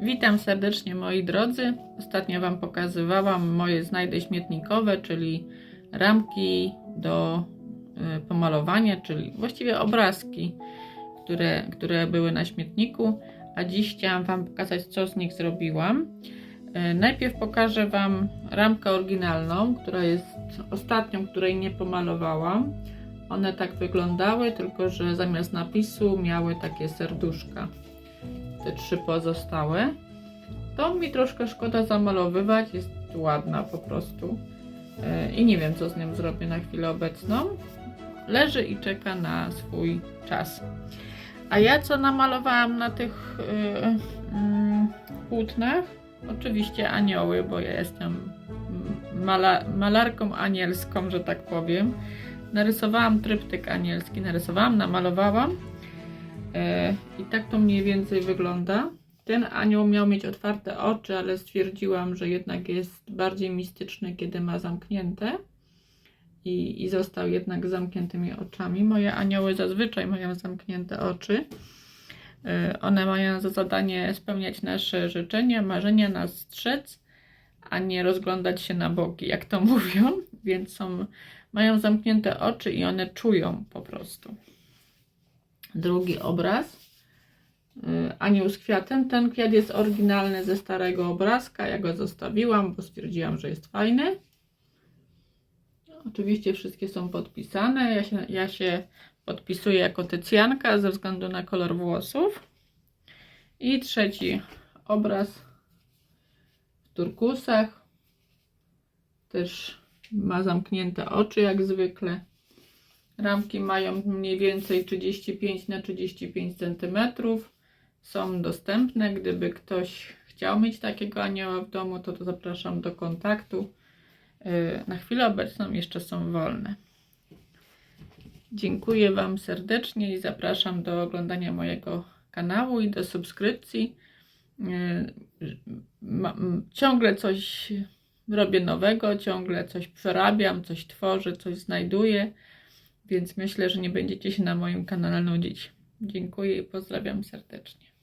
Witam serdecznie moi drodzy. Ostatnio Wam pokazywałam moje znajdy śmietnikowe, czyli ramki do y, pomalowania, czyli właściwie obrazki, które, które były na śmietniku. A dziś chciałam Wam pokazać, co z nich zrobiłam. Y, Najpierw pokażę Wam ramkę oryginalną, która jest ostatnią, której nie pomalowałam. One tak wyglądały, tylko że zamiast napisu miały takie serduszka te trzy pozostałe. To mi troszkę szkoda zamalowywać, jest ładna po prostu. E, I nie wiem, co z nią zrobię na chwilę obecną. Leży i czeka na swój czas. A ja co namalowałam na tych yy, mm, płótnach? Oczywiście anioły, bo ja jestem mm, mala, malarką anielską, że tak powiem. Narysowałam tryptyk anielski, narysowałam, namalowałam. E, I tak to mniej więcej wygląda. Ten anioł miał mieć otwarte oczy, ale stwierdziłam, że jednak jest bardziej mistyczny, kiedy ma zamknięte. I, I został jednak z zamkniętymi oczami. Moje anioły zazwyczaj mają zamknięte oczy. E, One mają za zadanie spełniać nasze życzenia, marzenia, nas strzec, a nie rozglądać się na boki, jak to mówią. Więc są, mają zamknięte oczy i one czują po prostu drugi obraz. y, Anioł z kwiatem. Ten kwiat jest oryginalny ze starego obrazka. Ja go zostawiłam, bo stwierdziłam, że jest fajny. Oczywiście wszystkie są podpisane. Ja się, ja się podpisuję jako Tycjanka ze względu na kolor włosów. I trzeci obraz w turkusach. Też ma zamknięte oczy jak zwykle. Ramki mają mniej więcej 35 na 35 cm. Są dostępne. Gdyby ktoś chciał mieć takiego anioła w domu, to, to zapraszam do kontaktu. Yy, Na chwilę obecną jeszcze są wolne. Dziękuję Wam serdecznie i zapraszam do oglądania mojego kanału i do subskrypcji. M- Ciągle coś robię nowego, ciągle coś przerabiam, coś tworzę, coś znajduję więc myślę, że nie będziecie się na moim kanale nudzić. Dziękuję i pozdrawiam serdecznie.